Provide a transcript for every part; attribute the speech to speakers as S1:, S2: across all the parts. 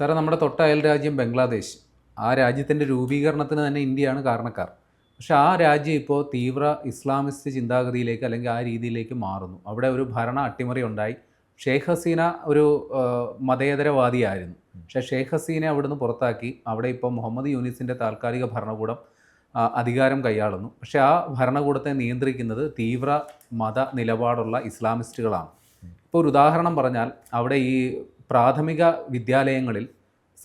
S1: സാറേ നമ്മുടെ തൊട്ട അയൽ രാജ്യം ബംഗ്ലാദേശ്. ആ രാജ്യത്തിന്റെ രൂപീകരണത്തിന് തന്നെ ഇന്ത്യയാണ് കാരണക്കാർ. പക്ഷെ ആ രാജ്യം ഇപ്പോൾ തീവ്ര ഇസ്ലാമിസ്റ്റ് ചിന്താഗതിയിലേക്ക് അല്ലെങ്കിൽ ആ രീതിയിലേക്ക് മാറുന്നു. അവിടെ ഒരു ഭരണ അട്ടിമറി ഉണ്ടായി. ഷെയ്ഖ് ഹസീന ഒരു മതേതരവാദിയായിരുന്നു. പക്ഷേ ഷെയ്ഖ് ഹസീനെ അവിടുന്ന് പുറത്താക്കി. അവിടെ ഇപ്പോൾ മുഹമ്മദ് യൂനിസിന്റെ താൽക്കാലിക ഭരണകൂടം അധികാരം കൈയാളുന്നു. പക്ഷേ ആ ഭരണകൂടത്തെ നിയന്ത്രിക്കുന്നത് തീവ്ര മത നിലപാടുള്ള ഇസ്ലാമിസ്റ്റുകളാണ്. ഇപ്പോൾ ഒരു ഉദാഹരണം പറഞ്ഞാൽ അവിടെ ഈ പ്രാഥമിക വിദ്യാലയങ്ങളിൽ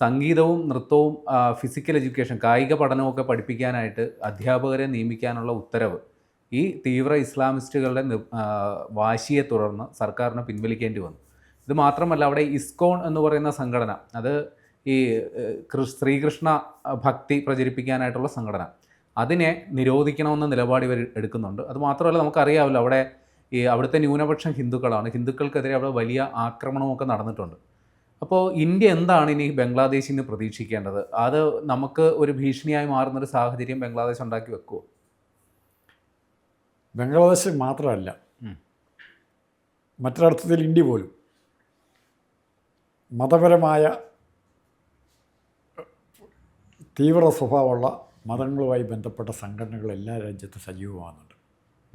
S1: സംഗീതവും നൃത്തവും ഫിസിക്കൽ എഡ്യൂക്കേഷൻ കായിക പഠനമൊക്കെ പഠിപ്പിക്കാനായിട്ട് അധ്യാപകരെ നിയമിക്കാനുള്ള ഉത്തരവ് ഈ തീവ്ര ഇസ്ലാമിസ്റ്റുകളുടെ വാശിയെ തുടർന്ന് സർക്കാരിന് പിൻവലിക്കേണ്ടി വന്നു. ഇത് മാത്രമല്ല അവിടെ ഇസ്കോൺ എന്ന് പറയുന്ന സംഘടന അത് ഈ ശ്രീകൃഷ്ണ ഭക്തി പ്രചരിപ്പിക്കാനായിട്ടുള്ള സംഘടന അതിനെ നിരോധിക്കണമെന്ന നിലപാട് ഇവർ എടുക്കുന്നുണ്ട്. അത് മാത്രമല്ല നമുക്കറിയാമല്ലോ അവിടെ ഈ അവിടുത്തെ ന്യൂനപക്ഷം ഹിന്ദുക്കളാണ്. ഹിന്ദുക്കൾക്കെതിരെ അവിടെ വലിയ ആക്രമണമൊക്കെ നടന്നിട്ടുണ്ട്. അപ്പോൾ ഇന്ത്യ എന്താണ് ഇനി ബംഗ്ലാദേശിൽ നിന്ന് പ്രതീക്ഷിക്കേണ്ടത്? അത് നമുക്ക് ഒരു ഭീഷണിയായി മാറുന്നൊരു സാഹചര്യം ബംഗ്ലാദേശ് ഉണ്ടാക്കി വെക്കുമോ
S2: ബംഗ്ലാദേശ് മാത്രമല്ല. മറ്റൊരർത്ഥത്തിൽ ഇന്ത്യ പോലും മതപരമായ തീവ്ര സ്വഭാവമുള്ള മതങ്ങളുമായി ബന്ധപ്പെട്ട സംഘടനകൾ എല്ലാ രാജ്യത്തും സജീവമാകുന്നുണ്ട്.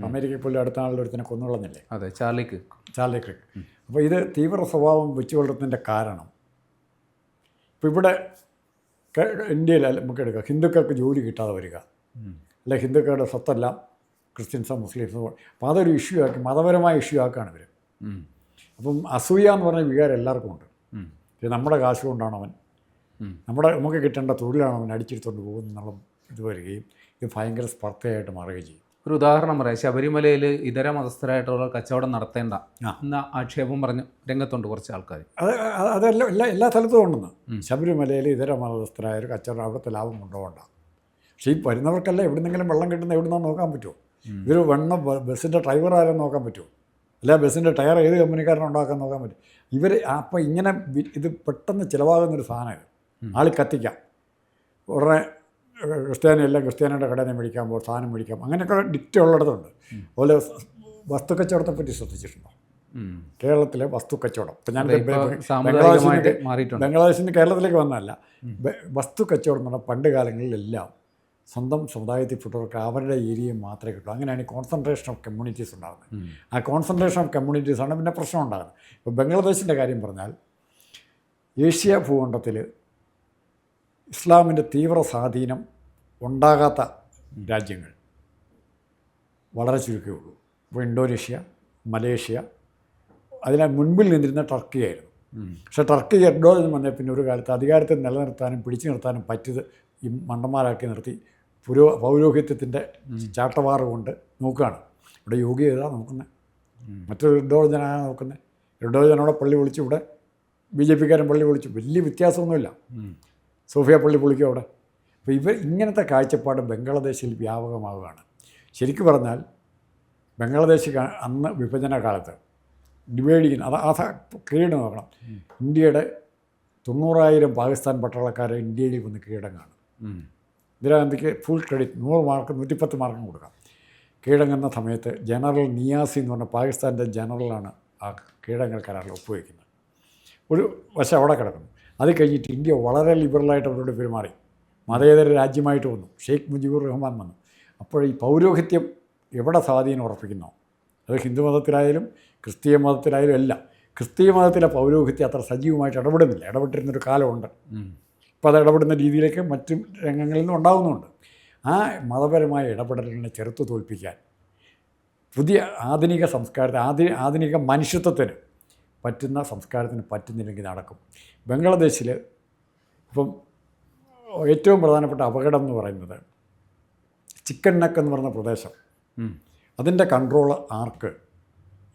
S2: അമേരിക്കയിൽ പോലും അടുത്ത നാളിൽ ഒരുത്തിനെ കൊന്നുകളഞ്ഞില്ലേ
S1: അതെ ചാർലിക്ക്
S2: ചാർലി ക്രിക്ക്. അപ്പോൾ ഇത് തീവ്ര സ്വഭാവം വെച്ചു കൊള്ളുന്നതിന്റെ കാരണം. ഇപ്പോൾ ഇവിടെ ഇന്ത്യയിൽ നമുക്ക് എടുക്കുക ഹിന്ദുക്കൾക്ക് ജോലി കിട്ടാതെ വരിക. അല്ലെ ഹിന്ദുക്കളുടെ സ്വത്തെല്ലാം ക്രിസ്ത്യൻസോ മുസ്ലിംസോ. അപ്പോൾ അതൊരു ഇഷ്യൂ ആക്കി മതപരമായ ഇഷ്യൂ ആക്കുകയാണ് ഇവർ അപ്പം അസൂയ എന്ന് പറഞ്ഞ വികാരം എല്ലാവർക്കും ഉണ്ട്. നമ്മുടെ കാശ് കൊണ്ടാണ് അവൻ. നമ്മുടെ നമുക്ക് കിട്ടേണ്ട തൊഴിലാണ് അവൻ അടിച്ചെടുത്തുകൊണ്ട് പോകുന്നതെന്നുള്ള ഇത് വരികയും ഇത് ഭയങ്കര സ്പർദ്ധയായിട്ട് മാറുകയും ചെയ്യും.
S1: ഒരു ഉദാഹരണം പറയാം. ശബരിമലയിൽ ഇതര മതസ്ഥരായിട്ടുള്ള കച്ചവടം നടത്തേണ്ട. എന്ന ആക്ഷേപം പറഞ്ഞ് രംഗത്തുണ്ട് കുറച്ച് ആൾക്കാർ
S2: അത് അത് അതെല്ലാം എല്ലാ എല്ലാ സ്ഥലത്തും ഉണ്ടെന്ന്. ശബരിമലയിൽ ഇതര മതസ്ഥരായ ഒരു കച്ചവടം അവിടുത്തെ ലാഭം കൊണ്ടുപോകണ്ട. പക്ഷേ ഈ വരുന്നവർക്കല്ല എവിടുന്നെങ്കിലും വെള്ളം കിട്ടുന്ന എവിടുന്നാന്ന് നോക്കാൻ പറ്റുമോ? ഇവർ വെണ്ണ ബസ്സിന്റെ ഡ്രൈവർ ആരും നോക്കാൻ പറ്റുമോ? അല്ല ബസ്സിന്റെ ടയർ ഏത് കമ്പനിക്കാരൻ ഉണ്ടാക്കാൻ നോക്കാൻ പറ്റും? ഇവർ അപ്പോൾ ഇങ്ങനെ ഇത് പെട്ടെന്ന് ചിലവാകുന്നൊരു സാധനം ആൾ കത്തിക്കാം. ഉടനെ ഏഹ്, ക്രിസ്ത്യാനി അല്ല ക്രിസ്ത്യാനിയുടെ കടനെ മേടിക്കാൻ പോകും സാധനം മേടിക്കാം അങ്ങനെയൊക്കെ ഡിക്റ്റ് ഉള്ളിടത്തുണ്ട്. അതുപോലെ വസ്തുക്കച്ചവടത്തെ പറ്റി ശ്രദ്ധിച്ചിട്ടുണ്ടോ. കേരളത്തിലെ വസ്തു കച്ചവടം. ഇപ്പം ഞാൻ ബംഗ്ലാദേശിൽ നിന്ന് കേരളത്തിലേക്ക് വന്നതല്ല. വസ്തു കച്ചവടം എന്ന് പറഞ്ഞാൽ പണ്ട് കാലങ്ങളിലെല്ലാം സ്വന്തം സമുദായത്തിൽപ്പെട്ടവർക്ക് അവരുടെ ഏരിയ മാത്രമേ കിട്ടൂ. അങ്ങനെയാണ് ഈ കോൺസെൻട്രേഷൻ ഓഫ് കമ്മ്യൂണിറ്റീസ് ഉണ്ടാകുന്നത്. ആ കോൺസെൻട്രേഷൻ ഓഫ് കമ്മ്യൂണിറ്റീസ് ആണ് പിന്നെ പ്രശ്നം ഉണ്ടാകുന്നത്. ഇപ്പോൾ ബംഗ്ലാദേശിന്റെ കാര്യം പറഞ്ഞാൽ ഏഷ്യ ഭൂഖണ്ഡത്തിൽ ഇസ്ലാമിന്റെ തീവ്ര സ്വാധീനം ഉണ്ടാകാത്ത രാജ്യങ്ങൾ വളരെ ചുരുക്കമേ ഉള്ളൂ. ഇപ്പോൾ ഇന്തോനേഷ്യ മലേഷ്യ അതിനെ മുൻപിൽ നിന്നിരുന്ന ടർക്കിയായിരുന്നു
S1: ആയിരുന്നു.
S2: പക്ഷേ ടർക്കി എന്ന് വന്ന പിന്നെ ഒരു കാലത്ത് അധികാരത്തെ നിലനിർത്താനും പിടിച്ചു നിർത്താനും പറ്റിയത് ഈ മണ്ടന്മാരാക്കി നിർത്തി പുരോ പൗരോഹിത്യത്തിന്റെ ചാട്ടവാറ് കൊണ്ട് നോക്കുകയാണ്. ഇവിടെ യോഗി ഏതാ നോക്കുന്നത് മറ്റൊരു ഇടോജനാണ് നോക്കുന്നത് ഇടോജനോടെ പള്ളി വിളിച്ചു ഇവിടെ ബി ജെ പിക്കാരൻ പള്ളി വിളിച്ചു വലിയ വ്യത്യാസമൊന്നുമില്ല. സോഫിയ പള്ളി പൊളിക്കും അവിടെ. അപ്പോൾ ഇവർ ഇങ്ങനത്തെ കാഴ്ചപ്പാട് ബംഗ്ലാദേശിൽ വ്യാപകമാവുകയാണ്. ശരിക്കു പറഞ്ഞാൽ ബംഗ്ലാദേശ് അന്ന് വിഭജന കാലത്ത് ഡിവൈഡ് ചെയ്യുന്ന അത് ആ കീഴ് നോക്കണം ഇന്ത്യയുടെ തൊണ്ണൂറായിരം പാകിസ്ഥാൻ പട്ടാളക്കാരെ ഇന്ത്യയിൽ വന്ന് കീഴടങ്ങാണ്. ഇന്ദിരാഗാന്ധിക്ക് ഫുൾ ക്രെഡിറ്റ് നൂറ് മാർക്ക് നൂറ്റിപ്പത്ത് മാർക്കും കൊടുക്കാം. കീഴടങ്ങുന്ന സമയത്ത് ജനറൽ നിയാസി എന്ന് പറഞ്ഞ പാകിസ്ഥാന്റെ ജനറലാണ് ആ കീഴടങ്ങൽ കരാറിൽ ഒപ്പുവയ്ക്കുന്നത് ഒരു വശം അവിടെ കിടക്കുന്നു. അത് കഴിഞ്ഞിട്ട് ഇന്ത്യ വളരെ ലിബറലായിട്ട് അവരോട് പെരുമാറി. മതേതര രാജ്യമായിട്ട് വന്നു. ഷെയ്ഖ് മുജിബുർ റഹ്മാൻ വന്നു. അപ്പോൾ ഈ പൗരോഹിത്യം എവിടെ സ്വാധീനം ഉറപ്പിക്കുന്നു? അത് ഹിന്ദു മതത്തിലായാലും ക്രിസ്തീയ മതത്തിലായാലും എല്ലാം ക്രിസ്തീയ മതത്തിലെ പൗരോഹിത്യം അത്ര സജീവമായിട്ട് ഇടപെടുന്നില്ല. ഇടപെട്ടിരുന്നൊരു കാലമുണ്ട്. ഇപ്പോൾ അത് ഇടപെടുന്ന രീതിയിലേക്ക് മറ്റു രംഗങ്ങളിൽ നിന്നും ഉണ്ടാകുന്നുണ്ട് ആ മതപരമായ ഇടപെടലിനെ ചെറുത്തു തോൽപ്പിക്കാൻ പുതിയ ആധുനിക സംസ്കാരത്തെ ആധി ആധുനിക മനുഷ്യത്വത്തിന് പറ്റുന്ന സംസ്കാരത്തിന് പറ്റുന്നില്ലെങ്കിൽ നടക്കും. ബംഗ്ലാദേശിൽ ഇപ്പം ഏറ്റവും പ്രധാനപ്പെട്ട അപകടം എന്ന് പറയുന്നത് ചിക്കൻ നെക്ക് എന്ന് പറയുന്ന പ്രദേശം. അതിന്റെ കൺട്രോൾ ആർക്ക്?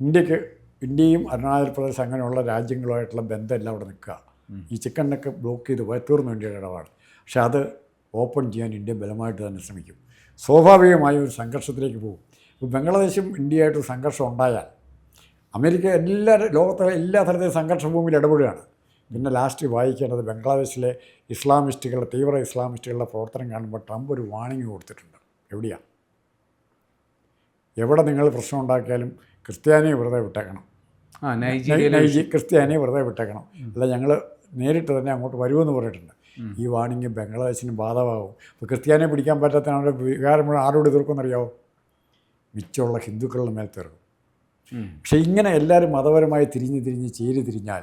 S2: ഇന്ത്യയ്ക്ക് ഇന്ത്യയും അരുണാചൽ പ്രദേശ് അങ്ങനെയുള്ള രാജ്യങ്ങളുമായിട്ടുള്ള ബന്ധമെല്ലാം അവിടെ നിൽക്കുക. ഈ ചിക്കൻ നെക്ക് ബ്ലോക്ക് ചെയ്ത് പോയാൽ തീർന്നു ഇന്ത്യയുടെ ഇടപാട്. പക്ഷെ അത് ഓപ്പൺ ചെയ്യാൻ ഇന്ത്യ ബലമായിട്ട് തന്നെ ശ്രമിക്കും. സ്വാഭാവികമായും ഒരു സംഘർഷത്തിലേക്ക് പോകും. ഇപ്പോൾ ബംഗ്ലാദേശും ഇന്ത്യയായിട്ടൊരു സംഘർഷം ഉണ്ടായാൽ അമേരിക്ക എല്ലാ ലോകത്തിലെ എല്ലാ തരത്തിലും സംഘർഷ ഭൂമിയിൽ ഇടപെടുകയാണ്. പിന്നെ ലാസ്റ്റ് വായിക്കേണ്ടത് ബംഗ്ലാദേശിലെ ഇസ്ലാമിസ്റ്റുകളുടെ തീവ്ര ഇസ്ലാമിസ്റ്റുകളുടെ പ്രവർത്തനം കാണുമ്പോൾ ട്രംപ് ഒരു വാണിംഗ് കൊടുത്തിട്ടുണ്ട്. എവിടെയാണ് എവിടെ നിങ്ങൾ പ്രശ്നം ഉണ്ടാക്കിയാലും ക്രിസ്ത്യാനിയെ വെറുതെ വിട്ടേക്കണം. ക്രിസ്ത്യാനിയെ വെറുതെ വിട്ടേക്കണം. അല്ല ഞങ്ങൾ നേരിട്ട് തന്നെ അങ്ങോട്ട് വരുമെന്ന് പറഞ്ഞിട്ടുണ്ട്. ഈ വാണിംഗ് ബംഗ്ലാദേശിന് ബാധകമാകും അപ്പോൾ ക്രിസ്ത്യാനിയെ പിടിക്കാൻ പറ്റാത്ത അവരുടെ വികാരം മുഴുവൻ ആരോട് തീർക്കുമെന്നറിയാവോ മിച്ചമുള്ള ഹിന്ദുക്കളുടെ മേൽ തീർക്കും. പക്ഷേ ഇങ്ങനെ എല്ലാവരും മതപരമായി തിരിഞ്ഞ് തിരിഞ്ഞ് ചേരി തിരിഞ്ഞാൽ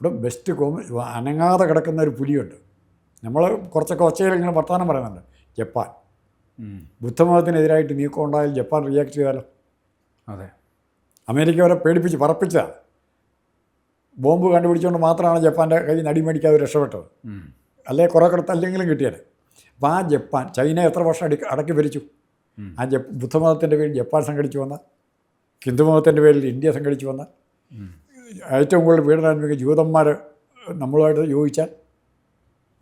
S2: ഇവിടെ ബെസ്റ്റ് കോമ അനങ്ങാതെ കിടക്കുന്ന ഒരു പുലിയുണ്ട്. നമ്മൾ കുറച്ചൊക്കെ ഒച്ചയിൽ ഇങ്ങനെ വർത്തമാനം പറയുന്നുണ്ട്. ജപ്പാൻ. ബുദ്ധമതത്തിനെതിരായിട്ട് നീക്കം ഉണ്ടായാൽ ജപ്പാൻ റിയാക്ട് ചെയ്താലോ?
S1: അതെ.
S2: അമേരിക്ക അവരെ പേടിപ്പിച്ച് പറപ്പിച്ചതാണ് ബോംബ് കണ്ടുപിടിച്ചുകൊണ്ട് മാത്രമാണ് ജപ്പാന്റെ കയ്യിൽ നടി മേടിക്കാതെ രക്ഷപ്പെട്ടത്. അല്ലെ? കുറേ കിടത്ത് അല്ലെങ്കിലും കിട്ടിയത് അപ്പോൾ ആ ജപ്പാൻ ചൈന എത്ര വർഷം അടി അടക്കി ഭരിച്ചു? ആ ജപ്പ് ബുദ്ധമതത്തിന്റെ പേരിൽ ജപ്പാൻ സംഘടിച്ചു വന്ന ഹിന്ദുമതത്തിന്റെ പേരിൽ ഇന്ത്യ സംഘടിച്ചു വന്ന. ഏറ്റവും കൂടുതൽ പീഡനാത്മിക ജൂതന്മാർ നമ്മളുമായിട്ട് യോജിച്ചാൽ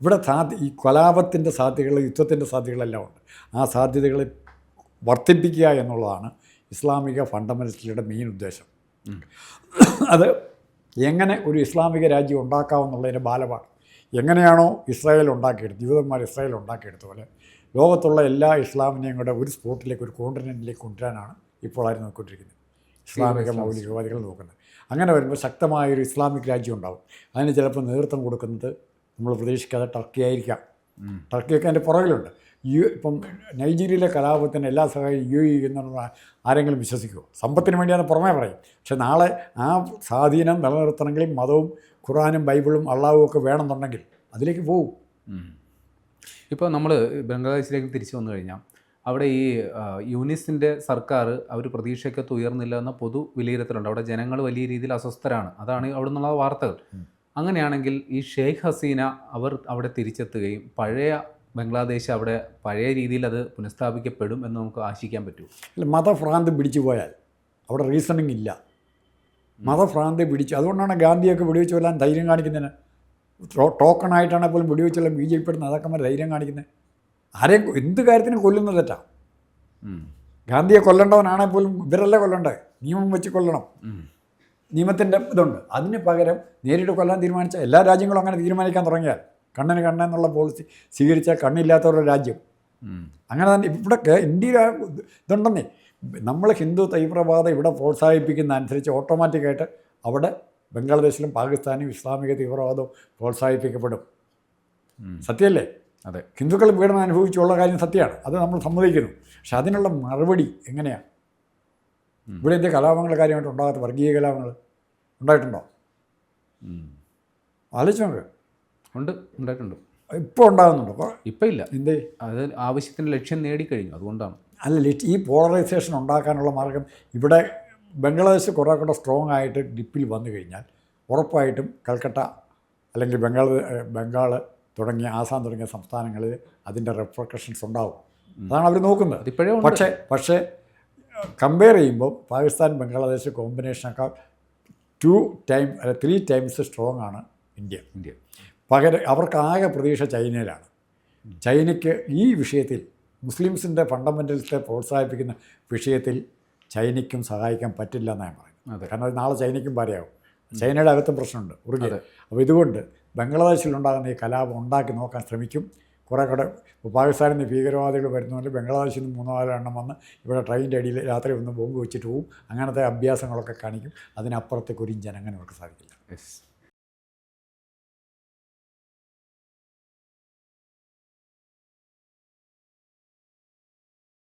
S2: ഇവിടെ സാധ്യ ഈ കലാപത്തിന്റെ സാധ്യതകൾ യുദ്ധത്തിന്റെ സാധ്യതകളെല്ലാം ഉണ്ട്. ആ സാധ്യതകളെ വർദ്ധിപ്പിക്കുക എന്നുള്ളതാണ് ഇസ്ലാമിക ഫണ്ടമെന്റലിസ്റ്റുകളുടെ മെയിൻ ഉദ്ദേശം. അത് എങ്ങനെ ഒരു ഇസ്ലാമിക രാജ്യം ഉണ്ടാക്കാമെന്നുള്ളതിന്റെ ബാലമാണ് എങ്ങനെയാണോ ഇസ്രായേൽ ഉണ്ടാക്കിയെടുത്ത് ജൂതന്മാർ ഇസ്രായേൽ ഉണ്ടാക്കിയെടുത്ത പോലെ ലോകത്തുള്ള എല്ലാ ഇസ്ലാമിനെയും കൂടെ ഒരു സ്പോട്ടിലേക്ക് ഒരു കോണ്ടിനെന്റിലേക്ക് കൊണ്ടുവരാനാണ് ഇപ്പോൾ ആരും നോക്കിക്കൊണ്ടിരിക്കുന്നത്. ഇസ്ലാമിക മൗലികവാദികൾ നോക്കുന്നത്. അങ്ങനെ വരുമ്പോൾ ശക്തമായൊരു ഇസ്ലാമിക് രാജ്യം ഉണ്ടാവും. അതിന് ചിലപ്പോൾ നേതൃത്വം കൊടുക്കുന്നത് നമ്മൾ പ്രതീക്ഷിക്കാതെ ടർക്കി ആയിരിക്കാം. ടർക്കിയൊക്കെ അതിന്റെ പുറകിലുണ്ട്. യു ഇപ്പം നൈജീരിയയിലെ കലാപത്തിന് എല്ലാ സഹായം യു ഇ എന്നുള്ള ആരെങ്കിലും വിശ്വസിക്കുമോ സമ്പത്തിന് വേണ്ടിയാണ് പുറമേ പറയും പക്ഷെ നാളെ ആ സ്വാധീനം നിലനിർത്തണമെങ്കിൽ മതവും ഖുറാനും ബൈബിളും അള്ളാഹും ഒക്കെ വേണമെന്നുണ്ടെങ്കിൽ അതിലേക്ക് പോകും
S1: ഉം. ഇപ്പോൾ നമ്മൾ ബംഗ്ലാദേശിലേക്ക് തിരിച്ചു വന്നു കഴിഞ്ഞാൽ അവിടെ ഈ യൂണിസിന്റെ യൂനിസിന്റെ സർക്കാർ അവർ പ്രതീക്ഷയ്ക്കത്ത് ഉയർന്നില്ല എന്ന പൊതു വിലയിരുത്തലുണ്ട്. അവിടെ ജനങ്ങൾ വലിയ രീതിയിൽ അസ്വസ്ഥരാണ്. അതാണ് അവിടെ നിന്നുള്ള വാർത്തകൾ. അങ്ങനെയാണെങ്കിൽ ഈ ഷെയ്ഖ് ഹസീന അവർ അവിടെ തിരിച്ചെത്തുകയും പഴയ ബംഗ്ലാദേശ് അവിടെ പഴയ രീതിയിൽ അത് പുനഃസ്ഥാപിക്കപ്പെടും എന്ന് നമുക്ക് ആശിക്കാൻ പറ്റുമോ
S2: അല്ല മതഭ്രാന്ത് പിടിച്ചു പോയാൽ അവിടെ റീസണിങ് ഇല്ല. മതഭ്രാന്തി പിടിച്ചു. അതുകൊണ്ടാണ് ഗാന്ധിയൊക്കെ വെടിവെച്ച് കൊല്ലാൻ ധൈര്യം കാണിക്കുന്നതിന് ടോക്കൺ ടോക്കണായിട്ടാണ് പോലും വെടിവെച്ച് കൊല്ലാൻ ബി ജെ പി നേതാക്കന്മാർ ധൈര്യം കാണിക്കുന്നത് ആരെയും എന്ത് കാര്യത്തിന് കൊല്ലുന്നത് തെറ്റാ. ഗാന്ധിയെ കൊല്ലേണ്ടവനാണെങ്കിൽ പോലും ഇവരല്ല കൊല്ലണ്ടേ? നിയമം വെച്ച് കൊല്ലണം. നിയമത്തിന്റെ ഇതുണ്ട്. അതിന് പകരം നേരിട്ട് കൊല്ലാൻ തീരുമാനിച്ച എല്ലാ രാജ്യങ്ങളും അങ്ങനെ തീരുമാനിക്കാൻ തുടങ്ങിയാൽ കണ്ണിന് കണ്ണെന്നുള്ള പോളിസി സ്വീകരിച്ചാൽ കണ്ണില്ലാത്തവരുടെ രാജ്യം. അങ്ങനെ തന്നെ ഇവിടെയൊക്കെ ഇന്ത്യ ഇതുണ്ടെന്നേ. നമ്മൾ ഹിന്ദു തീവ്രവാദം ഇവിടെ പ്രോത്സാഹിപ്പിക്കുന്ന അനുസരിച്ച് ഓട്ടോമാറ്റിക്കായിട്ട് അവിടെ ബംഗ്ലാദേശിലും പാകിസ്ഥാനും ഇസ്ലാമിക തീവ്രവാദവും പ്രോത്സാഹിപ്പിക്കപ്പെടും. സത്യമല്ലേ?
S1: അതെ.
S2: ഹിന്ദുക്കൾ പീഡനം അനുഭവിച്ചുള്ള കാര്യം സത്യമാണ്. അത് നമ്മൾ സമ്മതിക്കുന്നു. പക്ഷെ അതിനുള്ള മറുപടി എങ്ങനെയാണ് ഇവിടെ എന്ത് കലാപങ്ങളുടെ കാര്യമായിട്ട് ഉണ്ടാകാത്ത വർഗീയ കലാപങ്ങൾ ഉണ്ടായിട്ടുണ്ടോ. ആലോചിച്ച് നോക്ക്.
S1: ഉണ്ട്. ഉണ്ടായിട്ടുണ്ട്.
S2: ഇപ്പോൾ ഉണ്ടാകുന്നുണ്ടോ? അപ്പോൾ
S1: ഇപ്പം ഇല്ല.
S2: എന്തേ?
S1: അത് ആവശ്യത്തിന് ലക്ഷ്യം നേടിക്കഴിഞ്ഞു. അതുകൊണ്ടാണ്.
S2: അല്ല ഈ പോളറൈസേഷൻ ഉണ്ടാക്കാനുള്ള മാർഗം ഇവിടെ ബംഗ്ലാദേശ് കുറേ കൂടെ സ്ട്രോങ് ആയിട്ട് ഡിപ്പിൽ വന്നു കഴിഞ്ഞാൽ ഉറപ്പായിട്ടും കൽക്കട്ട അല്ലെങ്കിൽ ബംഗാൾ ബംഗാൾ തുടങ്ങിയ ആസാം തുടങ്ങിയ സംസ്ഥാനങ്ങളിൽ അതിന്റെ റെപ്രക്കഷൻസ് ഉണ്ടാവും. അതാണ് അവർ നോക്കുന്നത്. പക്ഷേ പക്ഷേ കമ്പയർ ചെയ്യുമ്പോൾ പാകിസ്ഥാൻ ബംഗ്ലാദേശ് കോമ്പിനേഷനേക്കാൾ ടു ടൈം അല്ല ത്രീ ടൈംസ് സ്ട്രോങ് ആണ് ഇന്ത്യ.
S1: ഇന്ത്യ.
S2: പകരം അവർക്ക് ആകെ പ്രതീക്ഷ ചൈനയിലാണ്. ചൈനയ്ക്ക് ഈ വിഷയത്തിൽ മുസ്ലിംസിന്റെ ഫണ്ടമെന്റൽസിനെ പ്രോത്സാഹിപ്പിക്കുന്ന വിഷയത്തിൽ ചൈനയ്ക്കും സഹായിക്കാൻ പറ്റില്ല എന്നാണ് ഞാൻ പറയുന്നത്. കാരണം അത് നാളെ ചൈനയ്ക്കും ഭാര്യയാവും ചൈനയുടെ അകത്തും പ്രശ്നമുണ്ട് ഉറുകെ അപ്പോൾ ഇതുകൊണ്ട് ബംഗ്ലാദേശിലുണ്ടാകുന്ന ഈ കലാപം ഉണ്ടാക്കി നോക്കാൻ ശ്രമിക്കും. കുറേ കൂടെ പാകിസ്ഥാനിൽ നിന്ന് ഭീകരവാദികൾ വരുന്നതുകൊണ്ട് ബംഗ്ലാദേശിൽ നിന്ന് മൂന്നോ നാലോ എണ്ണം വന്ന് ഇവിടെ ട്രെയിനിന്റെ അടിയിൽ രാത്രി ഒന്ന് ബോംബ് വെച്ചിട്ട് പോവും. അങ്ങനത്തെ അഭ്യാസങ്ങളൊക്കെ കാണിക്കും. അതിനപ്പുറത്തേക്ക് ഒരു ജനങ്ങനെ അവർക്ക് സാധിക്കില്ല.